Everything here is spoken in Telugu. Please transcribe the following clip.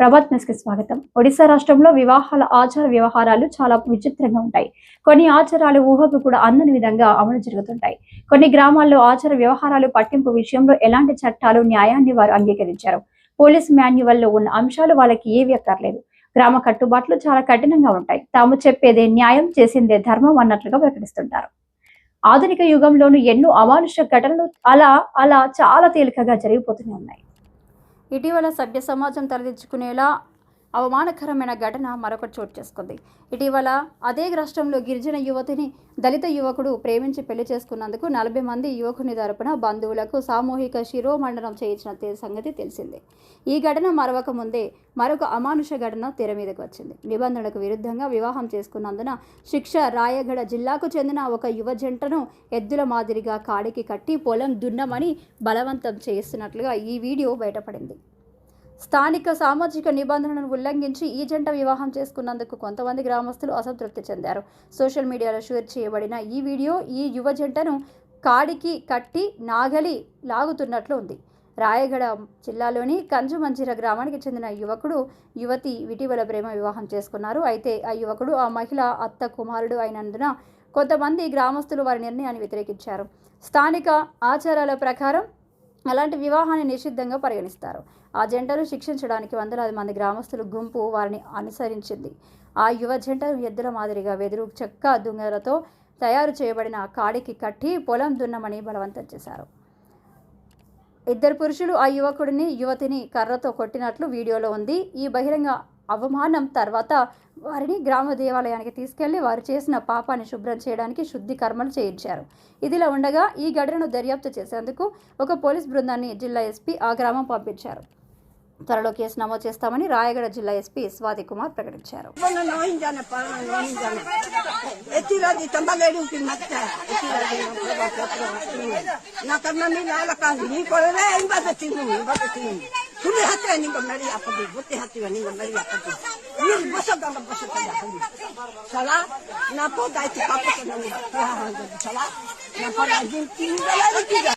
ప్రభాత్ న్యూస్కి స్వాగతం. ఒడిశా రాష్ట్రంలో వివాహాల ఆచార వ్యవహారాలు చాలా విచిత్రంగా ఉంటాయి. కొన్ని ఆచారాలు ఊహకు కూడా అందని విధంగా అమలు జరుగుతుంటాయి. కొన్ని గ్రామాల్లో ఆచార వ్యవహారాలు పట్టింపు విషయంలో ఎలాంటి చట్టాలు న్యాయాన్ని వారు అంగీకరించారు. పోలీస్ మాన్యువల్లో ఉన్న అంశాలు వాళ్ళకి ఏవి అక్కర్లేదు. గ్రామ కట్టుబాట్లు చాలా కఠినంగా ఉంటాయి. తాము చెప్పేదే న్యాయం చేసిందే ధర్మం అన్నట్లుగా ప్రకటిస్తుంటారు. ఆధునిక యుగంలోనూ ఎన్నో అమానుష ఘటనలు అలా అలా చాలా తేలికగా జరిగిపోతూనే ఉన్నాయి. ఇటీవల సభ్య సమాజం తలదించుకునేలా అవమానకరమైన ఘటన మరొకటి చోటు చేసుకుంది. ఇటీవల అదే రాష్ట్రంలో గిరిజన యువతిని దళిత యువకుడు ప్రేమించి పెళ్ళి చేసుకున్నందుకు నలభై మంది యువకుని తరపున బంధువులకు సామూహిక శిరోమండనం చేయించిన సంగతి తెలిసిందే. ఈ ఘటన మరవక ముందే మరొక అమానుష ఘటన తెర మీదకు వచ్చింది. నిబంధనలకు విరుద్ధంగా వివాహం చేసుకున్నందున శిక్ష రాయగడ జిల్లాకు చెందిన ఒక యువ జంటను ఎద్దుల మాదిరిగా కాడికి కట్టి పొలం దున్నమని బలవంతం చేస్తున్నట్లుగా ఈ వీడియో బయటపడింది. స్థానిక సామాజిక నిబంధనలను ఉల్లంఘించి ఈ జంట వివాహం చేసుకున్నందుకు కొంతమంది గ్రామస్తులు అసంతృప్తి చెందారు. సోషల్ మీడియాలో షేర్ చేయబడిన ఈ వీడియో ఈ యువ జంటను కాడికి కట్టి నాగలి లాగుతున్నట్లు ఉంది. రాయగడ జిల్లాలోని కంజుమంచిర గ్రామానికి చెందిన యువకుడు యువతి ఇటీవల ప్రేమ వివాహం చేసుకున్నారు. అయితే ఆ యువకుడు ఆ మహిళ అత్త కుమారుడు అయినందున కొంతమంది గ్రామస్తులు వారి నిర్ణయాన్ని వ్యతిరేకించారు. స్థానిక ఆచారాల ప్రకారం అలాంటి వివాహాన్ని నిషిద్ధంగా పరిగణిస్తారు. ఆ జంటను శిక్షించడానికి వందలాది మంది గ్రామస్తులు గుంపు వారిని అనుసరించింది. ఆ యువ జంటను ఎద్దుల మాదిరిగా వెదురు చెక్క దుంగలతో తయారు చేయబడిన కాడికి కట్టి పొలం దున్నమని బలవంతం చేశారు. ఇద్దరు పురుషులు ఆ యువకుడిని యువతిని కర్రతో కొట్టినట్లు వీడియోలో ఉంది. ఈ బహిరంగ అవమానం తర్వాత వారిని గ్రామ దేవాలయానికి తీసుకెళ్ళి వారు చేసిన పాపాన్ని శుభ్రం చేయడానికి శుద్ధి కర్మలు చేయించారు. ఇదిలా ఉండగా ఈ ఘటనను దర్యాప్తు చేసేందుకు ఒక పోలీస్ బృందాన్ని జిల్లా ఎస్పీ ఆ గ్రామం పంపించారు. త్వరలో కేసు నమోదు చేస్తామని రాయగడ జిల్లా ఎస్పీ స్వాతి కుమార్ ప్రకటించారు. Suli hati ani bangari apa tu? Bukti hati ani bangari apa tu? Ini bosok dalam bosok pada hati. Salah, napa dah itu apa tu? Salah, napa rajin tinggal lagi tinggal.